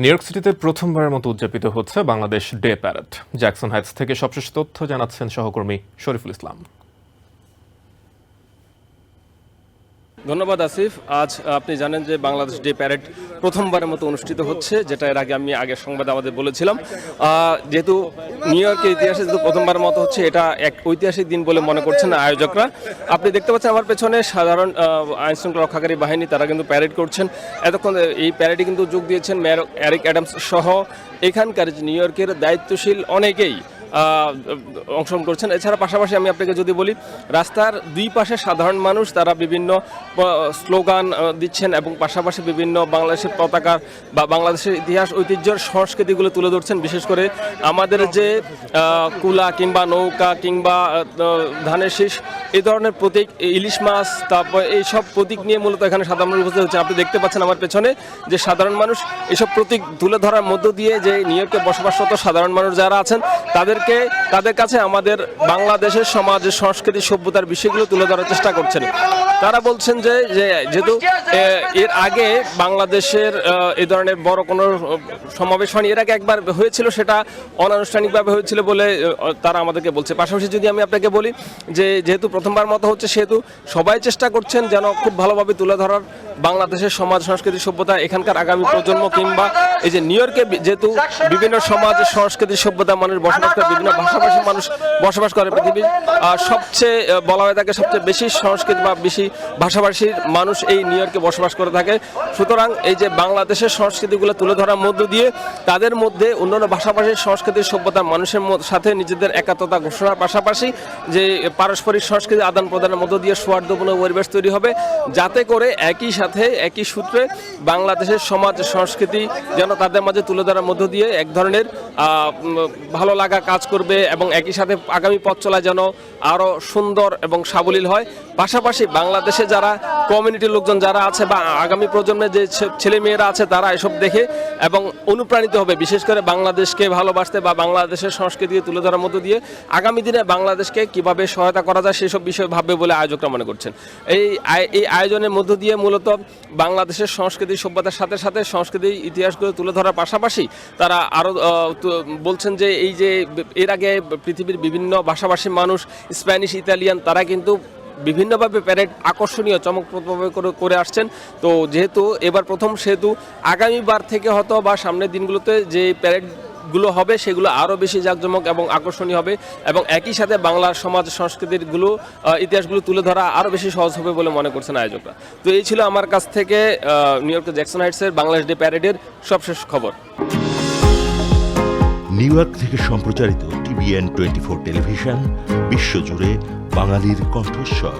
New York সিটিতে প্রথমবারের মতো উদযাপিত হচ্ছে Bangladesh day parade. Jackson Heights থেকে সবশেষ তথ্য জানাচ্ছেন সহকর্মী শরীফুল ইসলাম। ধন্যবাদ আসিফ। আজ আপনি জানেন যে বাংলাদেশ ডে প্যারেড প্রথমবারের মতো অনুষ্ঠিত হচ্ছে, যেটা এর আগে আমি আগের সংবাদে আমাদের বলেছিলাম। যেহেতু নিউ ইয়র্কের ইতিহাসে যেহেতু প্রথমবারের মতো হচ্ছে, এটা এক ঐতিহাসিক দিন বলে মনে করছেন আয়োজকরা। আপনি দেখতে পাচ্ছেন আমার পেছনে সাধারণ আইন শৃঙ্খলা রক্ষাকারী বাহিনী, তারা কিন্তু প্যারেড করছেন। এতক্ষণ এই প্যারেডে কিন্তু যোগ দিয়েছেন মেয়র অ্যারিক অ্যাডামস সহ এখানকার নিউ ইয়র্কের দায়িত্বশীল অনেকেই অংশগ্রহণ করছেন। এছাড়া পাশাপাশি আমি আপনাকে যদি বলি, রাস্তার দুই পাশে সাধারণ মানুষ, তারা বিভিন্ন স্লোগান দিচ্ছেন এবং পাশাপাশি বিভিন্ন বাংলাদেশের পতাকা বা বাংলাদেশের ইতিহাস, ঐতিহ্যের সংস্কৃতিগুলো তুলে ধরছেন। বিশেষ করে আমাদের যে কুলা কিংবা নৌকা কিংবা ধানের শীষ, এই ধরনের প্রতীক ইলিশ মাছ, তারপর এইসব প্রতীক নিয়ে মূলত এখানে সাধারণ উপস্থিত হচ্ছে। আপনি দেখতে পাচ্ছেন আমার পেছনে যে সাধারণ মানুষ এসব প্রতীক তুলে ধরার মধ্য দিয়ে যে নিউ ইয়র্কে বসবাসরত সাধারণ মানুষ যারা আছেন, তাদেরকে, তাদের কাছে আমাদের বাংলাদেশের সমাজের সংস্কৃতি সভ্যতার বিষয়গুলো তুলে ধরার চেষ্টা করছেন। তারা বলছেন যে যে যেহেতু এর আগে বাংলাদেশের এই ধরনের বড় কোনো সমাবেশ হয়নি। এর আগে একবার হয়েছিল, সেটা অনানুষ্ঠানিকভাবে হয়েছিল বলে তারা আমাদেরকে বলছে। পাশাপাশি যদি আমি আপনাকে বলি যে, যেহেতু প্রথমবার মতো হচ্ছে, সেহেতু সবাই চেষ্টা করছেন যেন খুব ভালোভাবে তুলে ধরার বাংলাদেশের সমাজ সংস্কৃতি সভ্যতা, এখানকার আগামী প্রজন্ম কিংবা এই যে নিউ ইয়র্কে যেহেতু বিভিন্ন সমাজ সংস্কৃতি সভ্যতা, মানুষ বসবাস করে, বিভিন্ন ভাষাভাষী মানুষ বসবাস করে পৃথিবীর সবচেয়ে বলা হয়ে থাকে সবচেয়ে বেশি সংস্কৃতি বা বেশি ভাষাভাষীর মানুষ এই নিউ ইয়র্কে বসবাস করে থাকে। সুতরাং এই যে বাংলাদেশের সংস্কৃতিগুলো তুলে ধরার মধ্য দিয়ে তাদের মধ্যে অন্যান্য ভাষাভাষীর সংস্কৃতির সভ্যতা, মানুষের সাথে নিজেদের একাত্মতা ঘোষণার পাশাপাশি যে পারস্পরিক সংস্কৃতি আদান প্রদানের মধ্য দিয়ে সৌহার্দ্যপূর্ণ পরিবেশ তৈরি হবে, যাতে করে একই সাথে একই সূত্রে বাংলাদেশের সমাজ সংস্কৃতি যেন তাদের মাঝে তুলে ধরার মধ্য দিয়ে এক ধরনের ভালো লাগা কাজ করবে এবং একই সাথে আগামী পথ চলা যেন আরও সুন্দর এবং সাবলীল হয়। পাশাপাশি বাংলাদেশে যারা কমিউনিটির লোকজন যারা আছে বা আগামী প্রজন্মে যে ছেলে মেয়েরা আছে তারা এসব দেখে এবং অনুপ্রাণিত হবে। বিশেষ করে বাংলাদেশকে ভালোবাসতে বা বাংলাদেশের সংস্কৃতিকে তুলে ধরার মধ্য দিয়ে আগামী দিনে বাংলাদেশকে কীভাবে সহায়তা করা যায় সেসব বিষয়ে ভাববে বলে আয়োজকরা মনে করছেন। এই এই আয়োজনের মধ্য দিয়ে মূলত বাংলাদেশের সংস্কৃতি সভ্যতার সাথে সাথে সংস্কৃতি ইতিহাসগুলো তুলে ধরার পাশাপাশি তারা আরও বলছেন যে এই যে এর আগে পৃথিবীর বিভিন্ন ভাষাভাষী মানুষ, স্প্যানিশ, ইতালিয়ান, তারা কিন্তু বিভিন্নভাবে প্যারেড আকর্ষণীয়, চমকপ্রদভাবে করে করে আসছেন। তো যেহেতু এবার প্রথম সেহেতু আগামীবার থেকে হয়তো বা সামনের দিনগুলোতে যে প্যারেড গুলো হবে, সেগুলো আরও বেশি জাঁকজমক এবং আকর্ষণীয় হবে এবং একই সাথে বাংলার সমাজ সংস্কৃতিরগুলো ইতিহাসগুলো তুলে ধরা আরও বেশি সহজ হবে বলে মনে করছেন আয়োজকরা। তো এই ছিল আমার কাছ থেকে নিউ ইয়র্কের জ্যাকসন হাইটসের বাংলাদেশ ডে প্যারেডের সবশেষ খবর। নিউ ইয়র্ক থেকে সম্প্রচারিত টিভিএন টোয়েন্টি ফোর টেলিভিশন বিশ্বজুড়ে বাঙালির কণ্ঠস্বর।